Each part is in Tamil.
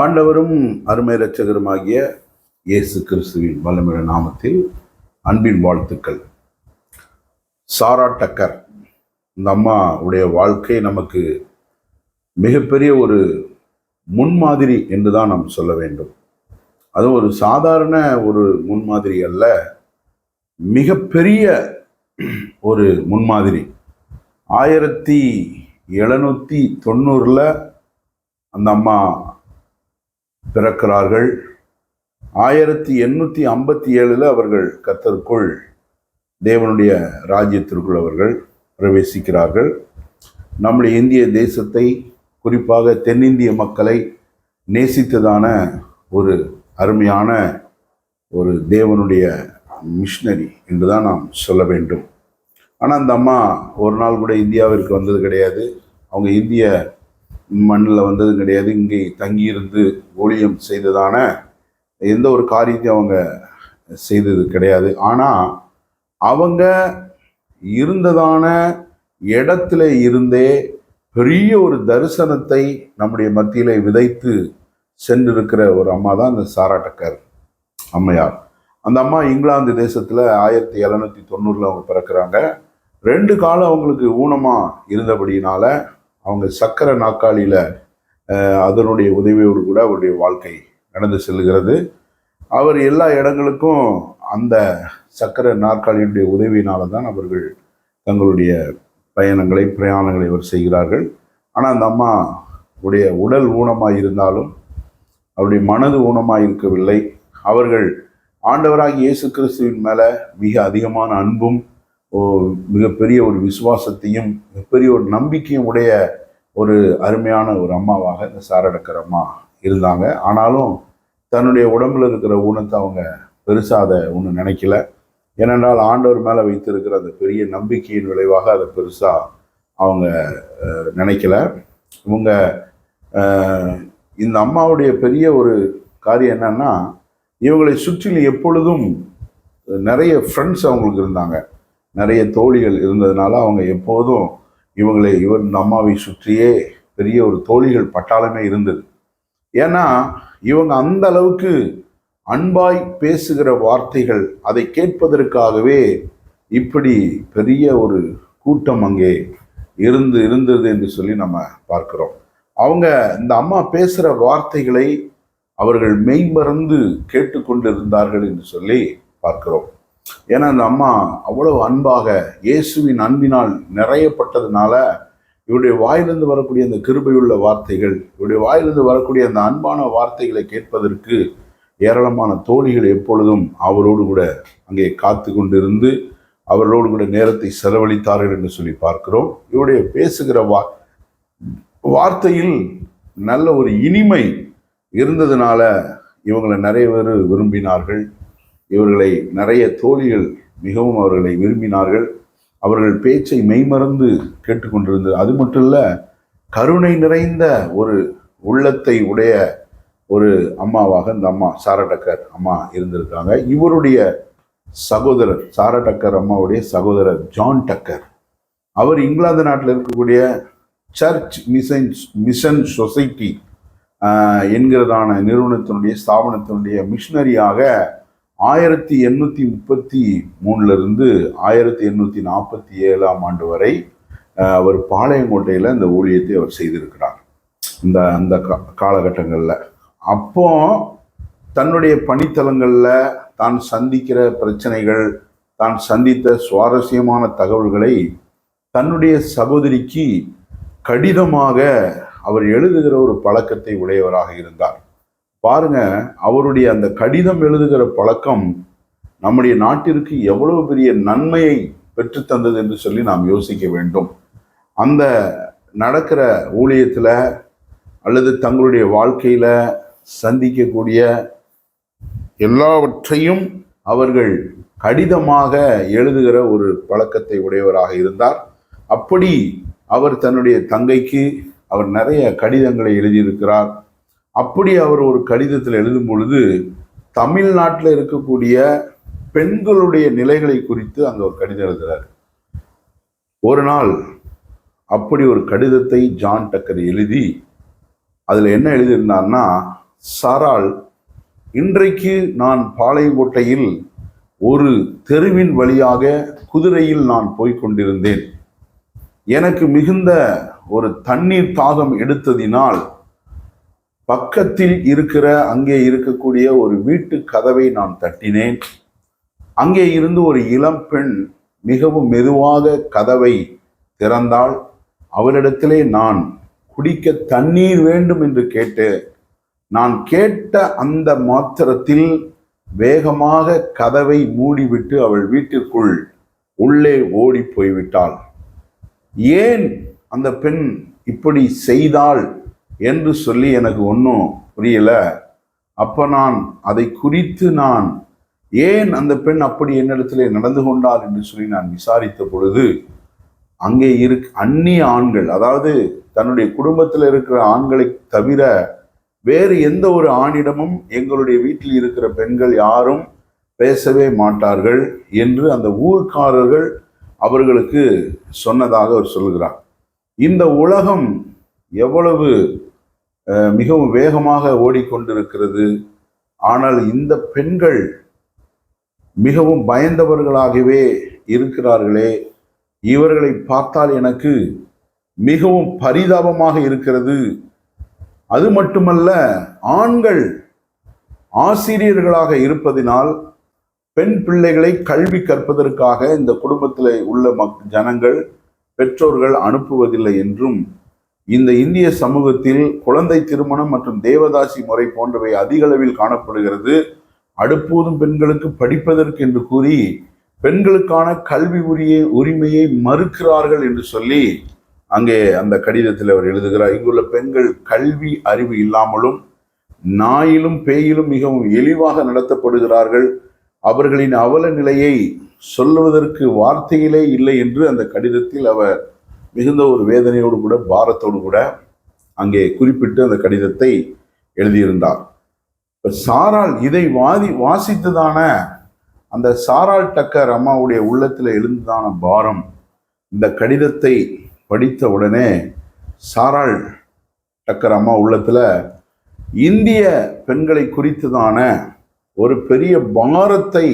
ஆண்டவரும் அருமை இரட்சகருமாகிய இயேசு கிறிஸ்துவின் வல்லமிழ நாமத்தில் அன்பின் வாழ்த்துக்கள். சாரா டக்கர் இந்த அம்மா உடைய வாழ்க்கை நமக்கு மிகப்பெரிய ஒரு முன்மாதிரி என்று தான் நாம் சொல்ல வேண்டும். அது ஒரு சாதாரண ஒரு முன்மாதிரி அல்ல மிகப்பெரிய ஒரு முன்மாதிரி. ஆயிரத்தி எழுநூற்றி தொண்ணூறில் அந்த அம்மா பிறக்கிறார்கள். ஆயிரத்தி எண்ணூற்றி ஐம்பத்தி ஏழில் அவர்கள் கத்தருக்குள் தேவனுடைய ராஜ்யத்திற்குள் அவர்கள் பிரவேசிக்கிறார்கள். நம்முடைய இந்திய தேசத்தை குறிப்பாக தென்னிந்திய மக்களை நேசித்ததான ஒரு அருமையான ஒரு தேவனுடைய மிஷினரி என்று தான் நாம் சொல்ல வேண்டும். ஆனால் அந்த அம்மா ஒரு நாள் கூட இந்தியாவிற்கு வந்தது கிடையாது. அவங்க இந்திய மண்ணில் வந்தது கிடையாது. இங்கே தங்கியிருந்து ஊழியம் செய்ததான எந்த ஒரு காரியத்தையும் அவங்க செய்தது கிடையாது. ஆனால் அவங்க இருந்ததான இடத்துல இருந்தே பெரிய ஒரு தரிசனத்தை நம்முடைய மத்தியில் விதைத்து சென்றிருக்கிற ஒரு அம்மா தான் இந்த சாராட்டக்கர் அம்மையார். அந்த அம்மா இங்கிலாந்து தேசத்தில் ஆயிரத்தி எழுநூற்றி தொண்ணூறில் அவங்க பிறக்கிறாங்க. ரெண்டு காலம் அவங்களுக்கு ஊனமாக இருந்தபடினால அவங்க சக்கரை நாற்காலியில் அதனுடைய உதவியோடு கூட அவருடைய வாழ்க்கை நடந்து செல்கிறது. அவர் எல்லா இடங்களுக்கும் அந்த சக்கர நாற்காலியுடைய உதவியினால தான் அவர்கள் தங்களுடைய பயணங்களை பிரயாணங்களை அவர் செய்கிறார்கள். ஆனால் அந்த அம்மா உடைய உடல் ஊனமாக இருந்தாலும் அவருடைய மனது ஊனமாக இருக்கவில்லை. அவர்கள் ஆண்டவராக இயேசு கிறிஸ்துவின் மேலே மிக அதிகமான அன்பும் மிகப்பெரிய ஒரு விசுவாசத்தையும் மிகப்பெரிய ஒரு நம்பிக்கையும் உடைய ஒரு அருமையான ஒரு அம்மாவாக இந்த சாரடக்கர் அம்மா இருந்தாங்க. ஆனாலும் தன்னுடைய உடம்புல இருக்கிற ஊனத்தை அவங்க பெருசாக அதை ஒன்றும் நினைக்கல. ஏனென்றால் ஆண்டவர் மேலே வைத்திருக்கிற அந்த பெரிய நம்பிக்கையின் விளைவாக அதை பெருசாக அவங்க நினைக்கல. இவங்க இந்த அம்மாவுடைய பெரிய ஒரு காரியம் என்னன்னா இவங்களை சுற்றிலும் எப்பொழுதும் நிறைய ஃப்ரெண்ட்ஸ் அவங்களுக்கு இருந்தாங்க. நிறைய தோழிகள் இருந்ததுனால அவங்க எப்போதும் இவங்களை இவர் இந்த அம்மாவை சுற்றியே பெரிய ஒரு தோழிகள் பட்டாளமே இருந்தது. ஏன்னா இவங்க அந்த அளவுக்கு அன்பாய் பேசுகிற வார்த்தைகள் அதை கேட்பதற்காகவே இப்படி பெரிய ஒரு கூட்டம் அங்கே இருந்து இருந்தது என்று சொல்லி நம்ம பார்க்கிறோம். அவங்க இந்த அம்மா பேசுகிற வார்த்தைகளை அவர்கள் மெய்மறந்து கேட்டுக்கொண்டிருந்தார்கள் என்று சொல்லி பார்க்கிறோம். ஏன்னா அந்த அம்மா அவ்வளவு அன்பாக இயேசுவின் அன்பினால் நிறையப்பட்டதுனால இவருடைய வாயிலிருந்து வரக்கூடிய அந்த கிருபையுள்ள வார்த்தைகள் இவருடைய வாயிலிருந்து வரக்கூடிய அந்த அன்பான வார்த்தைகளை கேட்பதற்கு ஏராளமான தோழிகள் எப்பொழுதும் அவரோடு கூட அங்கே காத்து கொண்டிருந்து அவர்களோடு கூட நேரத்தை செலவழித்தார்கள் என்று சொல்லி பார்க்கிறோம். இவருடைய பேசுகிற வா வார்த்தையில் நல்ல ஒரு இனிமை இருந்ததுனால இவங்களை நிறைய பேர் விரும்பினார்கள். இவர்களை நிறைய தோழிகள் மிகவும் அவர்களை விரும்பினார்கள். அவர்கள் பேச்சை மெய்மறந்து கேட்டுக்கொண்டிருந்தது. அது மட்டும் இல்லை கருணை நிறைந்த ஒரு உள்ளத்தை உடைய ஒரு அம்மாவாக இந்த அம்மா சாரடக்கர் அம்மா இருந்திருக்காங்க. இவருடைய சகோதரர் சாரடக்கர் அம்மாவுடைய சகோதரர் ஜான் டக்கர். அவர் இங்கிலாந்து நாட்டில் இருக்கக்கூடிய சர்ச் மிஷன் மிஷன் சொசைட்டி என்கிறதான நிறுவனத்தினுடைய ஸ்தாபனத்தினுடைய மிஷினரியாக ஆயிரத்தி எண்ணூற்றி முப்பத்தி மூணுலேருந்து ஆயிரத்தி எண்ணூற்றி நாற்பத்தி ஏழாம் ஆண்டு வரை அவர் பாளையங்கோட்டையில் இந்த ஊழியத்தை அவர் செய்திருக்கிறார். இந்த அந்த கா காலகட்டங்களில். அப்போ தன்னுடைய பணித்தலங்களில் தான் சந்திக்கிற பிரச்சனைகள் தான் சந்தித்த சுவாரஸ்யமான தகவல்களை தன்னுடைய சகோதரிக்கு கடிதமாக அவர் எழுதுகிற ஒரு பழக்கத்தை உடையவராக இருந்தார். பாருங்க அவருடைய அந்த கடிதம் எழுதுகிற பழக்கம் நம்முடைய நாட்டிற்கு எவ்வளவு பெரிய நன்மையை பெற்றுத்தந்தது என்று சொல்லி நாம் யோசிக்க வேண்டும். அந்த நடக்கிற ஊழியத்தில் அல்லது தங்களுடைய வாழ்க்கையில் சந்திக்கக்கூடிய எல்லாவற்றையும் அவர்கள் கடிதமாக எழுதுகிற ஒரு பழக்கத்தை உடையவராக இருந்தார். அப்படி அவர் தன்னுடைய தங்கைக்கு அவர் நிறைய கடிதங்களை எழுதியிருக்கிறார். அப்படி அவர் ஒரு கடிதத்தில் எழுதும் பொழுது தமிழ்நாட்டில் இருக்கக்கூடிய பெண்களுடைய நிலைகளை குறித்து அங்கே ஒரு கடிதம் எழுதுகிறார் ஒரு நாள் அப்படி ஒரு கடிதத்தை ஜான் டக்கர் எழுதி அதில் என்ன எழுதியிருந்தார்னா சாரால் இன்றைக்கு நான் பாளையங்கோட்டையில் ஒரு தெருவின் வழியாக குதிரையில் நான் போய்கொண்டிருந்தேன் எனக்கு மிகுந்த ஒரு தண்ணீர் தாகம் எடுத்ததினால் பக்கத்தில் இருக்கிற அங்கே இருக்கக்கூடிய ஒரு வீட்டு கதவை நான் தட்டினேன். அங்கே இருந்து ஒரு இளம் பெண் மிகவும் மெதுவாக கதவை திறந்தாள். அவரிடத்திலே நான் குடிக்க தண்ணீர் வேண்டும் என்று கேட்டு நான் கேட்ட அந்த மாத்திரத்தில் வேகமாக கதவை மூடிவிட்டு அவள் வீட்டிற்குள் உள்ளே ஓடி போய்விட்டாள். ஏன் அந்த பெண் இப்படி செய்தாள்? என்று சொல்லி எனக்கு ஒன்றும் புரியலை. அப்போ நான் அதை குறித்து நான் ஏன் அந்த பெண் அப்படி என்னிடத்திலே நடந்து கொண்டாள் என்று சொல்லி நான் விசாரித்த பொழுது அங்கே இருக் அந்நிய ஆண்கள் அதாவது தன்னுடைய குடும்பத்தில் இருக்கிற ஆண்களை தவிர வேறு எந்த ஒரு ஆணிடமும் எங்களுடைய வீட்டில் இருக்கிற பெண்கள் யாரும் பேசவே மாட்டார்கள் என்று அந்த ஊர்க்காரர்கள் அவர்களுக்கு சொன்னதாக அவர் சொல்கிறார். இந்த உலகம் எவ்வளவு மிகவும் வேகமாக ஓடிக்கொண்டிருக்கிறது. ஆனால் இந்த பெண்கள் மிகவும் பயந்தவர்களாகவே இருக்கிறார்களே. இவர்களை பார்த்தால் எனக்கு மிகவும் பரிதாபமாக இருக்கிறது. அது மட்டுமல்ல ஆண்கள் ஆசிரியர்களாக இருப்பதினால் பெண் பிள்ளைகளை கல்வி கற்பதற்காக இந்த குடும்பத்தில் உள்ள மக் ஜனங்கள் பெற்றோர்கள் அனுப்புவதில்லை என்றும் இந்த இந்திய சமூகத்தில் குழந்தை திருமணம் மற்றும் தேவதாசி முறை போன்றவை அதிக அளவில் காணப்படுகிறது. அடுப்போதும் பெண்களுக்கு படிப்பதற்கு என்று கூறி பெண்களுக்கான கல்வி உரிய உரிமையை மறுக்கிறார்கள் என்று சொல்லி அங்கே அந்த கடிதத்தில் அவர் எழுதுகிறார். இங்குள்ள பெண்கள் கல்வி அறிவு இல்லாமலும் நாயிலும் பேயிலும் மிகவும் எளிவாக நடத்தப்படுகிறார்கள். அவர்களின் அவல நிலையை சொல்லுவதற்கு வார்த்தையிலே இல்லை என்று அந்த கடிதத்தில் அவர் மிகுந்த ஒரு வேதனையோடு கூட பாரத்தோடு கூட அங்கே குறிப்பிட்டு அந்த கடிதத்தை எழுதியிருந்தார். இப்போ சாரால் இதை வாதி வாசித்ததான அந்த சாரால் டக்கர் அம்மாவுடைய உள்ளத்தில் எழுந்ததான பாரம் இந்த கடிதத்தை படித்த உடனே சாரால் டக்கர் அம்மா உள்ளத்தில் இந்திய பெண்களை குறித்ததான ஒரு பெரிய பாரத்தை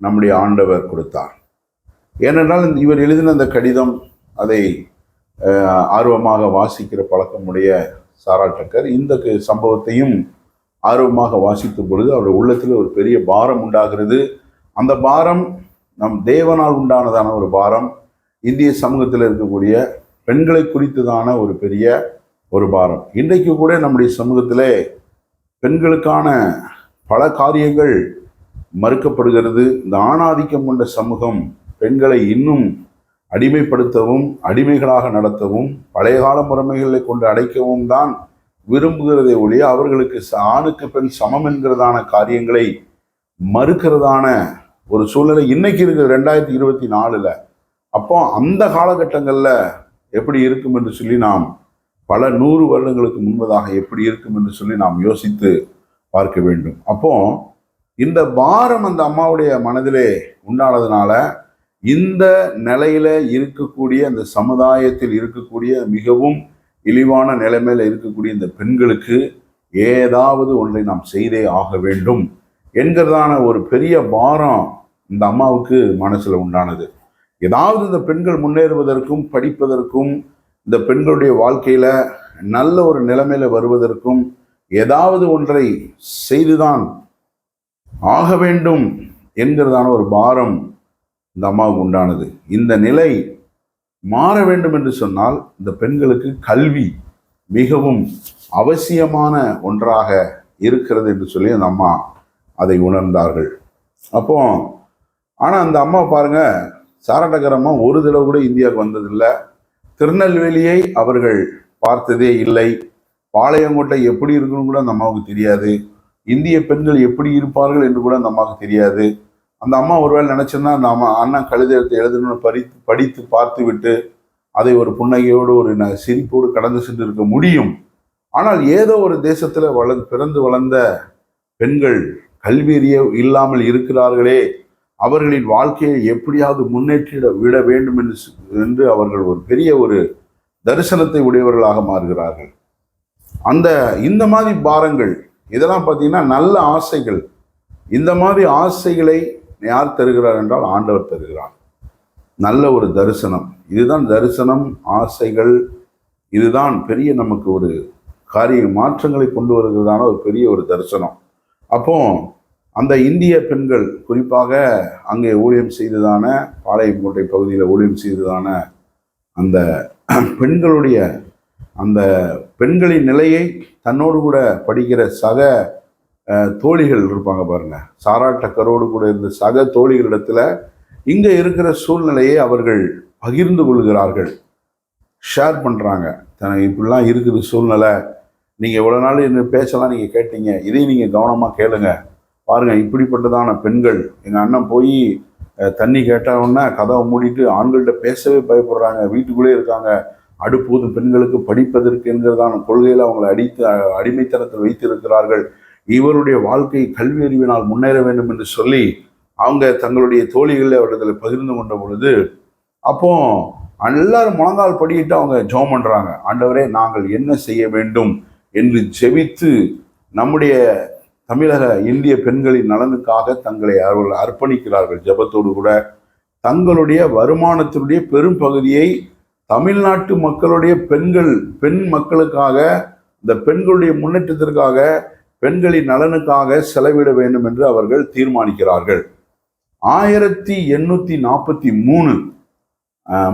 நம்முடைய ஆண்டவர் கொடுத்தார். ஏனென்றால் இவர் எழுதின அந்த கடிதம் அதை ஆர்வமாக வாசிக்கிற பழக்கமுடைய சாரா டக்கர். இந்த க- சம்பவத்தையும் ஆர்வமாக வாசித்த பொழுது அவருடைய உள்ளத்தில் ஒரு பெரிய பாரம் உண்டாகிறது. அந்த பாரம் நம் தேவனால் உண்டானதான ஒரு பாரம் இந்திய சமூகத்தில் இருக்கக்கூடிய பெண்களை குறித்ததான ஒரு பெரிய ஒரு பாரம். இன்றைக்கு கூட நம்முடைய சமூகத்திலே பெண்களுக்கான பல காரியங்கள் மறுக்கப்படுகிறது. இந்த ஆணாதிக்கம் கொண்ட சமூகம் பெண்களை இன்னும் அடிமைப்படுத்தவும் அடிமைகளாக நடத்தவும் பழைய கால முறைமைகளை கொண்டு அடைக்கவும் தான் விரும்புகிறதை ஒழிய அவர்களுக்கு ச- ஆணுக்கு பெண் சமம் என்கிறதான காரியங்களை மறுக்கிறதான ஒரு சூழ்நிலை இன்னைக்கு இருக்குது ரெண்டாயிரத்தி இருபத்தி நாலுல. அப்போ அந்த காலகட்டங்களில் எப்படி இருக்கும் என்று சொல்லி நாம் பல நூறு வருடங்களுக்கு முன்பதாக எப்படி இருக்கும் என்று சொல்லி நாம் யோசித்து பார்க்க வேண்டும். அப்போ இந்த பாரம் அந்த அம்மாவுடைய மனதிலே உண்டானதுனால இந்த நிலையில இருக்கக்கூடிய அந்த சமுதாயத்தில் இருக்கக்கூடிய மிகவும் இழிவான நிலைமையில இருக்கக்கூடிய இந்த பெண்களுக்கு ஏதாவது ஒன்றை நாம் செய்தே ஆக வேண்டும் என்கிறதான ஒரு பெரிய பாரம் இந்த அம்மாவுக்கு மனசுல உண்டானது. ஏதாவது இந்த பெண்கள் முன்னேறுவதற்கும் படிப்பதற்கும் இந்த பெண்களுடைய வாழ்க்கையில நல்ல ஒரு நிலைமையில வருவதற்கும் ஏதாவது ஒன்றை செய்துதான் ஆக வேண்டும் என்கிறதான ஒரு பாரம் இந்த அம்மாவுக்கு உண்டானது. இந்த நிலை மாற வேண்டும் என்று சொன்னால் இந்த பெண்களுக்கு கல்வி மிகவும் அவசியமான ஒன்றாக இருக்கிறது என்று சொல்லி அந்த அம்மா அதை உணர்ந்தார்கள். அப்போ ஆனால் அந்த அம்மா பாருங்க சாரடகரம்மா ஒரு தடவை கூட இந்தியாவுக்கு வந்ததில்லை. திருநெல்வேலியை அவர்கள் பார்த்ததே இல்லை. பாளையங்கோட்டை எப்படி இருக்குன்னு கூட அந்த அம்மாவுக்கு தெரியாது. இந்திய பெண்கள் எப்படி இருப்பார்கள் என்று கூட அந்த அம்மாவுக்கு தெரியாது. அந்த அம்மா ஒருவேளை நினைச்சிருந்தா அந்த அம்மா அண்ணன் கழுதத்தை எழுதணும்னு படித்து படித்து பார்த்து விட்டு அதை ஒரு புன்னகையோடு ஒரு ந- சிரிப்போடு கடந்து சென்று இருக்க முடியும். ஆனால் ஏதோ ஒரு தேசத்தில் வள பிறந்து வளர்ந்த பெண்கள் கல்வியறிய இல்லாமல் இருக்கிறார்களே. அவர்களின் வாழ்க்கையை எப்படியாவது முன்னேற்றிட விட வேண்டும் என்று என்று அவர்கள் ஒரு பெரிய ஒரு தரிசனத்தை உடையவர்களாக மாறுகிறார்கள். அந்த இந்த மாதிரி பாரங்கள் இதெல்லாம் பார்த்தீங்கன்னா நல்ல ஆசைகள். இந்த மாதிரி ஆசைகளை யார் தருகிறார் என்றால் ஆண்டவர் தருகிறார். நல்ல ஒரு தரிசனம். இதுதான் தரிசனம் ஆசைகள் இதுதான் பெரிய நமக்கு ஒரு காரிய மாற்றங்களை கொண்டு வருகிறதான ஒரு பெரிய ஒரு தரிசனம். அப்போ அந்த இந்திய பெண்கள் குறிப்பாக அங்கே ஊழியம் செய்ததான பாளையங்கோட்டை பகுதியில் ஊழியம் செய்ததான அந்த பெண்களுடைய அந்த பெண்களின் நிலையை தன்னோடு கூட படிக்கிற சக தோழிகள் இருப்பாங்க பாருங்க. சாரா டக்கரோடு கூட இருந்த சக தோழிகளிடத்துல இங்கே இருக்கிற சூழ்நிலையை அவர்கள் பகிர்ந்து கொள்கிறார்கள். ஷேர் பண்ணுறாங்க தனக்கு இப்படிலாம் இருக்குது சூழ்நிலை. நீங்கள் இவ்வளோ நாள் என்ன பேசலாம் நீங்கள் கேட்டீங்க. இதையும் நீங்கள் கவனமாக கேளுங்க. பாருங்கள் இப்படிப்பட்டதான பெண்கள் எங்கள் அண்ணன் போய் தண்ணி கேட்டவுடனே கதவை மூடிட்டு ஆண்கள்கிட்ட பேசவே பயப்படுறாங்க. வீட்டுக்குள்ளே இருக்காங்க. அடுப்பூதும் பெண்களுக்கு படிப்பதற்கு என்கிறதான கொள்கையில் அவங்களை அடித்து அடிமைத்தனத்தில் வைத்திருக்கிறார்கள். இவருடைய வாழ்க்கை கல்வி அறிவினால் முன்னேற வேண்டும் என்று சொல்லி அவங்க தங்களுடைய தோழிகளை அவரிடத்தில் பகிர்ந்து கொண்ட பொழுது அப்போ எல்லாரும் முழங்கால் படியிட்டு அவங்க ஜெபம் பண்ணுறாங்க ஆண்டவரே நாங்கள் என்ன செய்ய வேண்டும் என்று ஜெபித்து நம்முடைய தமிழக இந்திய பெண்களின் நலனுக்காக தங்களை அவர்கள் அர்ப்பணிக்கிறார்கள். ஜெபத்தோடு கூட தங்களுடைய வருமானத்தினுடைய பெரும் பகுதியை தமிழ்நாட்டு மக்களுடைய பெண்கள் பெண் மக்களுக்காக இந்த பெண்களுடைய முன்னேற்றத்திற்காக பெண்களின் நலனுக்காக செலவிட வேண்டும் என்று அவர்கள் தீர்மானிக்கிறார்கள். ஆயிரத்தி எண்ணூத்தி நாற்பத்தி மூணு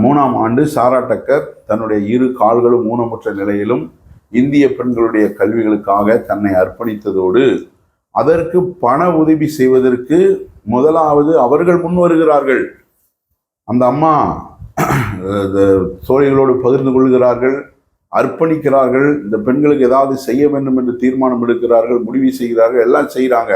மூணாம் ஆண்டு சாரா டக்கர் தன்னுடைய இரு கால்களும் ஊனமுற்ற நிலையிலும் இந்திய பெண்களுடைய கல்விகளுக்காக தன்னை அர்ப்பணித்ததோடு அதற்கு பண உதவி செய்வதற்கு முதலாவது அவர்கள் முன் வருகிறார்கள். அந்த அம்மா தோழிகளோடு பகிர்ந்து கொள்கிறார்கள். அர்ப்பணிக்கிறார்கள் இந்த பெண்களுக்கு ஏதாவது செய்ய வேண்டும் என்று தீர்மானம் எடுக்கிறார்கள் முடிவு செய்கிறார்கள் எல்லாம் செய்கிறாங்க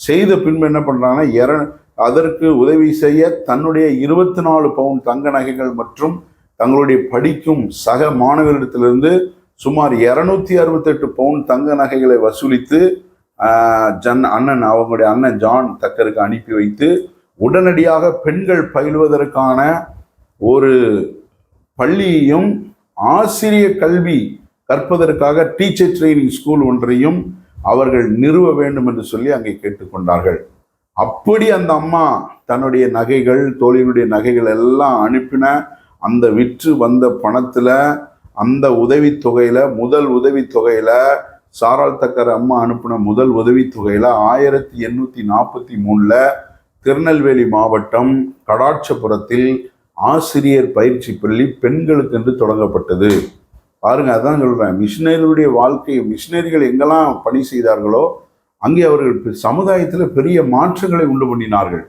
செய்த பின்பு என்ன பண்ணுறாங்கன்னா எர அதற்கு உதவி செய்ய தன்னுடைய இருபத்தி நாலு பவுன் தங்க நகைகள் மற்றும் தங்களுடைய படிக்கும் சக மாணவர்களிடத்திலிருந்து சுமார் இரநூத்தி அறுபத்தெட்டு பவுன் தங்க நகைகளை வசூலித்து ஜன் அண்ணன் அவங்களுடைய அண்ணன் ஜான் தக்கருக்கு அனுப்பி வைத்து உடனடியாக பெண்கள் பயில்வதற்கான ஒரு பள்ளியையும் ஆசிரிய கல்வி கற்பதற்காக டீச்சர் ட்ரைனிங் ஸ்கூல் ஒன்றையும் அவர்கள் நிறுவ வேண்டும் என்று சொல்லி அங்கே கேட்டுக்கொண்டார்கள். அப்படி அந்த அம்மா தன்னுடைய நகைகள் தோழிகளுடைய நகைகள் எல்லாம் அனுப்பின அந்த விற்று வந்த பணத்தில் அந்த உதவித்தொகையில் முதல் உதவித்தொகையில் சாரால் தக்கர் அம்மா அனுப்பின முதல் உதவித்தொகையில் ஆயிரத்தி எண்ணூற்றி நாற்பத்தி மூணில் திருநெல்வேலி மாவட்டம் கடாட்சபுரத்தில் ஆசிரியர் பயிற்சி பள்ளி பெண்களுக்கு என்று தொடங்கப்பட்டது. பாருங்க அதான் சொல்கிறேன் மிஷினரிகளுடைய வாழ்க்கை மிஷினரிகள் எங்கெல்லாம் பணி செய்தார்களோ அங்கே அவர்கள் சமுதாயத்தில் பெரிய மாற்றங்களை உண்டு பண்ணினார்கள்.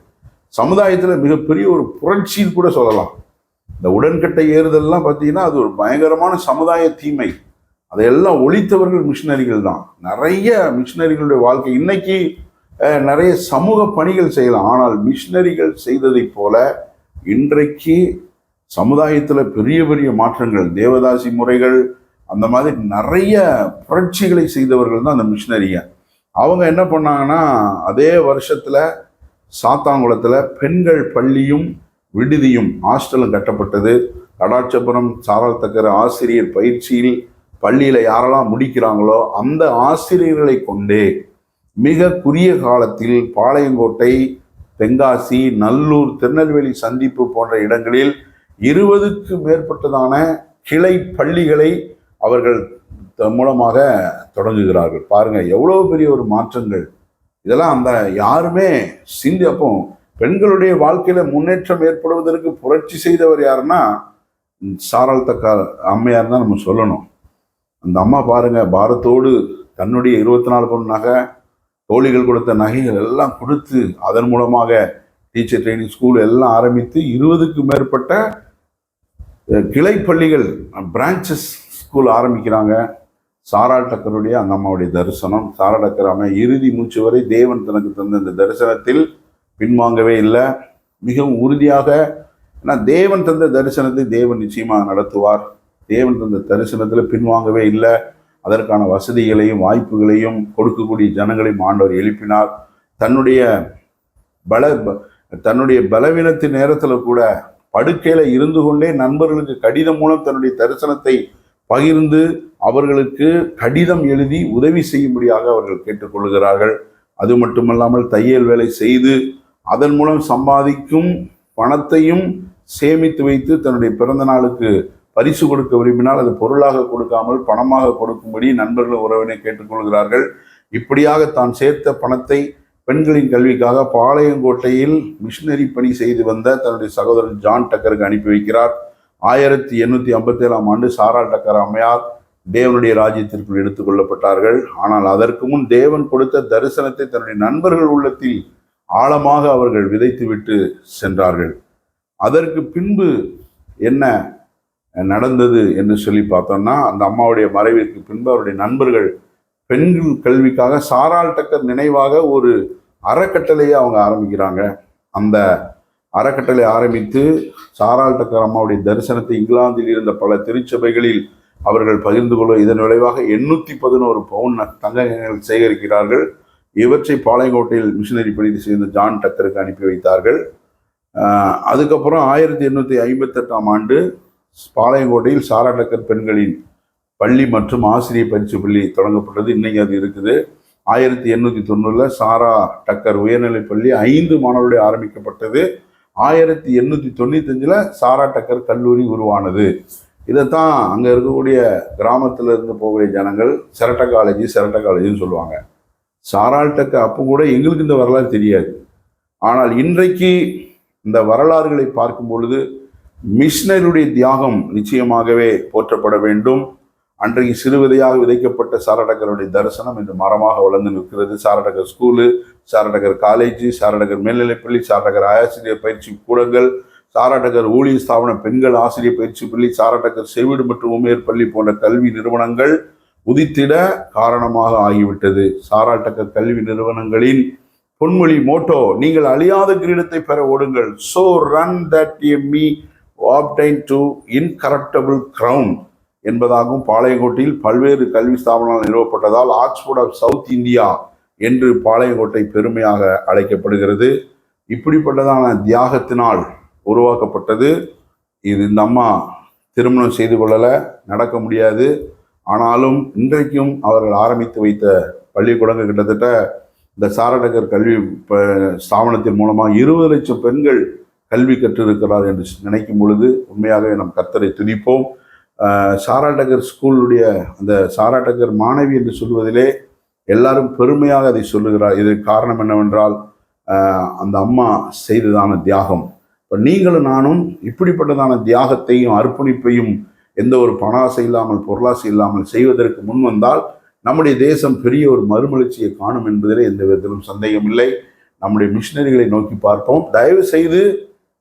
சமுதாயத்தில் மிகப்பெரிய ஒரு புரட்சின்னு கூட சொல்லலாம். இந்த உடன்கட்டை ஏறுதல்லாம் பார்த்தீங்கன்னா அது ஒரு பயங்கரமான சமுதாய தீமை. அதையெல்லாம் ஒழித்தவர்கள் மிஷினரிகள் தான். நிறைய மிஷினரிகளுடைய வாழ்க்கை. இன்னைக்கு நிறைய சமூக பணிகள் செய்யலாம். ஆனால் மிஷினரிகள் செய்ததைப் போல இன்றைக்கு சமுதாயத்தில் பெரிய பெரிய மாற்றங்கள் தேவதாசி முறைகள் அந்த மாதிரி நிறைய புரட்சிகளை செய்தவர்கள் தான் அந்த மிஷினரிங்க. அவங்க என்ன பண்ணாங்கன்னா அதே வருஷத்தில் சாத்தாங்குளத்தில் பெண்கள் பள்ளியும் விடுதியும் ஹாஸ்டலும் கட்டப்பட்டது. கடாட்சபுரம் சாரல் தக்கர ஆசிரியர் பயிற்சியில் பள்ளியில் யாரெல்லாம் முடிக்கிறாங்களோ அந்த ஆசிரியர்களை கொண்டே மிக குறுகிய காலத்தில் பாளையங்கோட்டை தென்காசி நல்லூர் திருநெல்வேலி சந்திப்பு போன்ற இடங்களில் இருபதுக்கு மேற்பட்டதான கிளை பள்ளிகளை அவர்கள் மூலமாக தொடங்குகிறார்கள். பாருங்கள் எவ்வளோ பெரிய ஒரு மாற்றங்கள். இதெல்லாம் அந்த யாருமே சிந்தி அப்போ பெண்களுடைய வாழ்க்கையில் முன்னேற்றம் ஏற்படுவதற்கு புரட்சி செய்தவர் யாருன்னா சாரல் தக்கா அம்மையார் தான் நம்ம சொல்லணும். அந்த அம்மா பாருங்க பாரத்தோடு தன்னுடைய இருபத்தி நாலு பொண்ணு நகை தோழிகள் கொடுத்த நகைகள் எல்லாம் கொடுத்து அதன் மூலமாக டீச்சர் ட்ரைனிங் ஸ்கூல் எல்லாம் ஆரம்பித்து இருபதுக்கு மேற்பட்ட கிளை பள்ளிகள் பிரான்ச்சஸ் ஸ்கூல் ஆரம்பிக்கிறாங்க. சாரா டக்கருடைய அந்த அம்மாவுடைய தரிசனம். சாரா டக்கர் அம்மா இறுதி மூச்சு வரை தேவன் தனக்கு தந்த இந்த தரிசனத்தில் பின்வாங்கவே இல்லை. மிகவும் உறுதியாக ஏன்னா தேவன் தந்த தரிசனத்தை தேவன் நிச்சயமாக நடத்துவார். தேவன் தந்த தரிசனத்தில் பின்வாங்கவே இல்லை. அதற்கான வசதிகளையும் வாய்ப்புகளையும் கொடுக்கக்கூடிய ஜனங்களையும் ஆண்டவர் எழுப்பினார். தன்னுடைய பல தன்னுடைய பலவீனத்தின் நேரத்தில் கூட படுக்கையில் இருந்து கொண்டே நண்பர்களுக்கு கடிதம் மூலம் தன்னுடைய தரிசனத்தை பகிர்ந்து அவர்களுக்கு கடிதம் எழுதி உதவி செய்யும்படியாக அவர்கள் கேட்டுக்கொள்கிறார்கள். அது மட்டுமல்லாமல் தையல் வேலை செய்து அதன் மூலம் சம்பாதிக்கும் பணத்தையும் சேமித்து வைத்து தன்னுடைய பிறந்த நாளுக்கு பரிசு கொடுக்க விரும்பினால் அது பொருளாக கொடுக்காமல் பணமாக கொடுக்கும்படி நண்பர்கள் உறவினை கேட்டுக்கொள்கிறார்கள். இப்படியாக தான் சேர்த்த பணத்தை பெண்களின் கல்விக்காக பாளையங்கோட்டையில் மிஷினரி பணி செய்து வந்த தன்னுடைய சகோதரர் ஜான் டக்கருக்கு அனுப்பி வைக்கிறார். ஆயிரத்தி எண்ணூற்றி ஐம்பத்தி ஏழாம் ஆண்டு சாரா டக்கர் அம்மையார் தேவனுடைய ராஜ்யத்திற்குள் எடுத்துக்கொள்ளப்பட்டார்கள் ஆனால் அதற்கு முன் தேவன் கொடுத்த தரிசனத்தை தன்னுடைய நண்பர்கள் உள்ளத்தில் ஆழமாக அவர்கள் விதைத்துவிட்டு சென்றார்கள். அதற்கு பின்பு என்ன நடந்தது என்று சொல்லி பார்த்தோம்னா அந்த அம்மாவுடைய மறைவிற்கு பின்பு அவருடைய நண்பர்கள் பெண்கள் கல்விக்காக சாரால் டக்கர் நினைவாக ஒரு அறக்கட்டளையை அவங்க ஆரம்பிக்கிறாங்க. அந்த அறக்கட்டளை ஆரம்பித்து சாரால் டக்கர் அம்மாவுடைய தரிசனத்தை இங்கிலாந்தில் இருந்த பல திருச்சபைகளில் அவர்கள் பகிர்ந்து கொள்ள இதன் விளைவாக எண்ணூற்றி பதினோரு பவுன் தங்கங்கள் சேகரிக்கிறார்கள். இவற்றை பாளையங்கோட்டையில் மிஷினரி பணியில் சேர்ந்த ஜான் டக்கருக்கு அனுப்பி வைத்தார்கள். அதுக்கப்புறம் ஆயிரத்தி எண்ணூற்றி ஐம்பத்தெட்டாம் ஆண்டு பாளையங்கோட்டையில் சாரா டக்கர் பெண்களின் பள்ளி மற்றும் ஆசிரியர் பயிற்சி பள்ளி தொடங்கப்பட்டது. இன்னைக்கு அது இருக்குது. ஆயிரத்தி எண்ணூற்றி தொண்ணூறில் சாரா டக்கர் உயர்நிலைப் பள்ளி ஐந்து மாணவர்களுடைய ஆரம்பிக்கப்பட்டது. ஆயிரத்தி எண்ணூற்றி தொண்ணூத்தஞ்சில் சாரா டக்கர் கல்லூரி உருவானது. இதைத்தான் அங்கே இருக்கக்கூடிய கிராமத்தில் இருந்து போகக்கூடிய ஜனங்கள் செரட்ட காலேஜ் செரட்ட காலேஜ்னு சொல்லுவாங்க. சாரால் டக்கர் அப்போ கூட எங்களுக்கு இந்த வரலாறு தெரியாது. ஆனால் இன்றைக்கு இந்த வரலாறுகளை பார்க்கும் பொழுது மிஷினருடைய தியாகம் நிச்சயமாகவே போற்றப்பட வேண்டும். அன்றைக்கு சிறுவிதையாக விதைக்கப்பட்ட சாரடகருடைய தரிசனம் இன்று மரமாக வளர்ந்து நிற்கிறது. சாரடகர் ஸ்கூலு சாரடகர் காலேஜ் சாரடகர் மேல்நிலைப்பள்ளி சாரடகர் ஆசிரியர் பயிற்சி கூடங்கள் சாரடகர் ஊழிய ஸ்தாபன பெண்கள் ஆசிரியர் பயிற்சி பள்ளி சாரடகர் செவிடு மற்றும் உமேர் பள்ளி போன்ற கல்வி நிறுவனங்கள் உதித்திட காரணமாக ஆகிவிட்டது. சாராட்டக்கர் கல்வி நிறுவனங்களின் பொன்மொழி மோட்டோ நீங்கள் அழியாத கிரீடத்தை பெற ஓடுங்கள். So run that me obtain to incorruptible crown என்பதாகவும் பாளையங்கோட்டையில் பல்வேறு கல்வி ஸ்தாபனங்கள் நிறுவப்பட்டதால் ஆக்ஸ்போர்ட் ஆஃப் சவுத் இந்தியா என்று பாளையங்கோட்டை பெருமையாக அழைக்கப்படுகிறது. இப்படிப்பட்டதான தியாகத்தினால் உருவாக்கப்பட்டது. இது இந்த அம்மா திருமணம் செய்து கொள்ளலை நடக்க முடியாது. ஆனாலும் இன்றைக்கும் அவர்கள் ஆரம்பித்து வைத்த பள்ளிக்கூடங்கள் கிட்டத்தட்ட இந்த சாரடகர் கல்வி ப- ஸ்தாபனத்தின் மூலமாக இருபது லட்சம் பெண்கள் கல்வி கற்றிருக்கிறார் என்று நினைக்கும் பொழுது உண்மையாகவே நம் கர்த்தரை துதிப்போம். சாராட்டகர் ஸ்கூலுடைய அந்த சாராட்டகர் மாணவி என்று சொல்வதிலே எல்லாரும் பெருமையாக அதை சொல்லுகிறார். இதற்கு காரணம் என்னவென்றால் அந்த அம்மா செய்ததான தியாகம். இப்போ நீங்களும் நானும் இப்படிப்பட்டதான தியாகத்தையும் அர்ப்பணிப்பையும் எந்த ஒரு பணாசை இல்லாமல் பொருளாசை இல்லாமல் செய்வதற்கு முன் வந்தால் நம்முடைய தேசம் பெரிய ஒரு மறுமலர்ச்சியை காணும் என்பதிலே எந்த விதத்திலும் சந்தேகம் இல்லை நம்முடைய மிஷினரிகளை நோக்கி பார்ப்போம். தயவு செய்து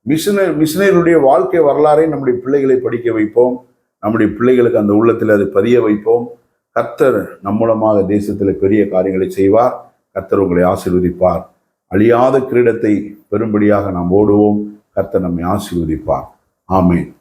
மிஷினர் மிஷினருடைய வாழ்க்கை வரலாறை நம்முடைய பிள்ளைகளை படிக்க வைப்போம். நம்முடைய பிள்ளைகளுக்கு அந்த உள்ளத்தில் அதை பதிய வைப்போம். கர்த்தர் நம் மூலமாக தேசத்தில் பெரிய காரியங்களை செய்வார். கர்த்தர் உங்களை ஆசீர்வதிப்பார். அழியாத கிரீடத்தை பெரும்படியாக நாம் ஓடுவோம். கர்த்தர் நம்மை ஆசீர்வதிப்பார். ஆமேன்.